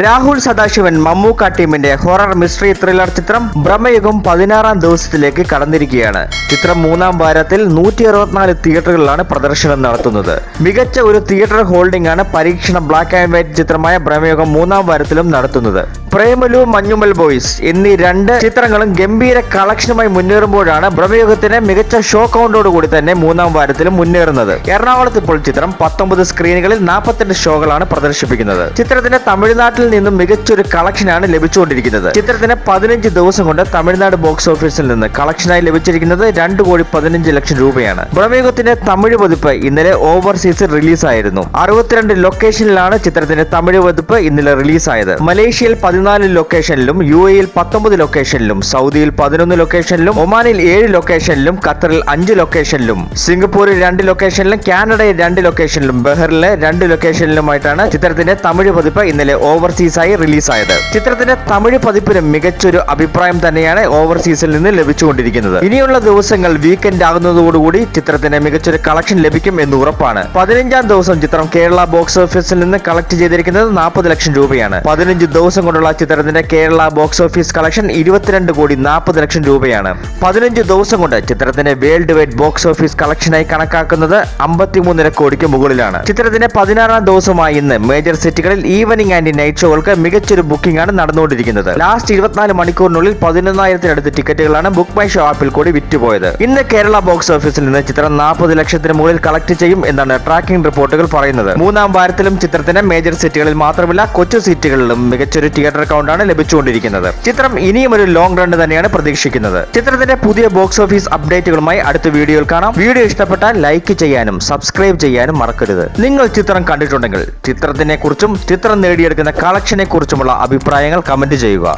രാഹുൽ സദാശിവൻ മമ്മൂക്ക ടീമിന്റെ horror mystery thriller ചിത്രം ബ്രഹ്മയുഗം പതിനാറാം ദിവസത്തിലേക്ക് കടന്നിരിക്കുകയാണ്. ചിത്രം മൂന്നാം വാരത്തിൽ നൂറ്റി അറുപത്തിനാല് തിയേറ്ററുകളിലാണ് പ്രദർശനം നടത്തുന്നത്. മികച്ച ഒരു തിയേറ്റർ ഹോൾഡിംഗ് ആണ് പരീക്ഷണ ബ്ലാക്ക് ആൻഡ് വൈറ്റ് ചിത്രമായ ബ്രഹ്മയുഗം മൂന്നാം വാരത്തിലും നടത്തുന്നത്. പ്രേമലു മഞ്ഞുമൽ ബോയ്സ് എന്നീ രണ്ട് ചിത്രങ്ങളും ഗംഭീര കളക്ഷനുമായി മുന്നേറുമ്പോഴാണ് ബ്രഹ്മയുഗത്തിന് മികച്ച ഷോ കൗണ്ടോടുകൂടി തന്നെ മൂന്നാം വാരത്തിലും മുന്നേറുന്നത്. എറണാകുളത്ത് ഇപ്പോൾ ചിത്രം പത്തൊമ്പത് സ്ക്രീനുകളിൽ നാൽപ്പത്തെട്ട് ഷോകളാണ് പ്രദർശിപ്പിക്കുന്നത്. ചിത്രത്തിന്റെ തമിഴ്നാട്ടിൽ നിന്നും മികച്ചൊരു കളക്ഷനാണ് ലഭിച്ചുകൊണ്ടിരിക്കുന്നത്. ചിത്രത്തിന് പതിനഞ്ച് ദിവസം കൊണ്ട് തമിഴ്നാട് ബോക്സ് ഓഫീസിൽ നിന്ന് കളക്ഷനായി ലഭിച്ചിരിക്കുന്നത് രണ്ട് കോടി പതിനഞ്ച് ലക്ഷം രൂപയാണ്. ബ്രഹ്മയുഗത്തിന്റെ തമിഴ് പതിപ്പ് ഇന്നലെ ഓവർസീസിൽ റിലീസായിരുന്നു അറുപത്തിരണ്ട് ലൊക്കേഷനിലാണ് ചിത്രത്തിന്റെ തമിഴ് പതിപ്പ് ഇന്നലെ റിലീസായത് മലേഷ്യയിൽ പതിനാല് ലൊക്കേഷനിലും യു എയിൽ പത്തൊമ്പത് ലൊക്കേഷനിലും സൗദിയിൽ പതിനൊന്ന് ലൊക്കേഷനിലും ഒമാനിൽ ഏഴ് ലൊക്കേഷനിലും ഖത്തറിൽ അഞ്ച് ലൊക്കേഷനിലും സിംഗപ്പൂരിൽ രണ്ട് ലൊക്കേഷനിലും കാനഡയിൽ രണ്ട് ലൊക്കേഷനിലും ബഹറിലെ രണ്ട് ലൊക്കേഷനിലുമായിട്ടാണ് ചിത്രത്തിന്റെ തമിഴ് പതിപ്പ് ഇന്നലെ ഓവർസീസായി റിലീസായത്. ചിത്രത്തിന്റെ തമിഴ് പതിപ്പിന് മികച്ചൊരു അഭിപ്രായം തന്നെയാണ് ഓവർസീസിൽ നിന്ന് ലഭിച്ചുകൊണ്ടിരിക്കുന്നത്. ഇനിയുള്ള ദിവസങ്ങൾ വീക്കെൻഡ് ആകുന്നതോടുകൂടി ചിത്രത്തിന് മികച്ചൊരു കളക്ഷൻ ലഭിക്കും എന്ന് ഉറപ്പാണ്. പതിനഞ്ചാം ദിവസം ചിത്രം കേരള ബോക്സ് ഓഫീസിൽ നിന്ന് കളക്ട് ചെയ്തിരിക്കുന്നത് നാൽപ്പത് ലക്ഷം രൂപയാണ്. പതിനഞ്ച് ദിവസം കൊണ്ടുള്ള ചിത്രത്തിന്റെ കേരള ബോക്സ് ഓഫീസ് കളക്ഷൻ ഇരുപത്തിരണ്ട് കോടി നാൽപ്പത് ലക്ഷം രൂപയാണ്. പതിനഞ്ച് ദിവസം കൊണ്ട് ചിത്രത്തിന്റെ വേൾഡ് വൈഡ് ബോക്സ് ഓഫീസ് കളക്ഷനായി കണക്കാക്കുന്നത് അമ്പത്തിമൂന്നര കോടിക്ക് മുകളിലാണ്. ചിത്രത്തിന്റെ പതിനാറാം ദിവസമായി ഇന്ന് മേജർ സിറ്റികളിൽ ഈവനിംഗ് ആൻഡ് നൈറ്റ് ഷോകൾക്ക് മികച്ചൊരു ബുക്കിംഗ് ആണ് നടന്നുകൊണ്ടിരിക്കുന്നത്. ലാസ്റ്റ് ഇരുപത്തിനാല് മണിക്കൂറിനുള്ളിൽ പതിനൊന്നായിരത്തിനടുത്ത് ടിക്കറ്റുകളാണ് ബുക്ക് മൈ ഷോ ആപ്പിൽ കൂടി വിറ്റുപോയത്. ഇന്ന് കേരള ബോക്സ് ഓഫീസിൽ നിന്ന് ചിത്രം നാൽപ്പത് ലക്ഷത്തിന് മുകളിൽ കളക്ട് ചെയ്യും എന്നാണ് ട്രാക്കിംഗ് റിപ്പോർട്ടുകൾ പറയുന്നത്. മൂന്നാം വാരത്തിലും ചിത്രത്തിന് മേജർ സിറ്റികളിൽ മാത്രമല്ല കൊച്ചു സീറ്റുകളിലും മികച്ചൊരു തിയേറ്റർ കൗണ്ടാണ് ലഭിച്ചുകൊണ്ടിരിക്കുന്നത്. ചിത്രം ഇനിയും ഒരു ലോങ് റൺ തന്നെയാണ് പ്രതീക്ഷിക്കുന്നത്. ചിത്രത്തിന്റെ പുതിയ ബോക്സ് ഓഫീസ് അപ്ഡേറ്റുകളുമായി അടുത്ത വീഡിയോയിൽ കാണാം. വീഡിയോ ഇഷ്ടപ്പെട്ടാൽ ലൈക്ക് ചെയ്യാനും സബ്സ്ക്രൈബ് ചെയ്യാനും മറക്കരുത്. നിങ്ങൾ ചിത്രം കണ്ടിട്ടുണ്ടെങ്കിൽ ചിത്രത്തിനെ കുറിച്ചും ചിത്രം നേടിയെടുക്കുന്ന കളക്ഷനെ കുറിച്ചുമുള്ള അഭിപ്രായങ്ങൾ കമന്റ് ചെയ്യുക.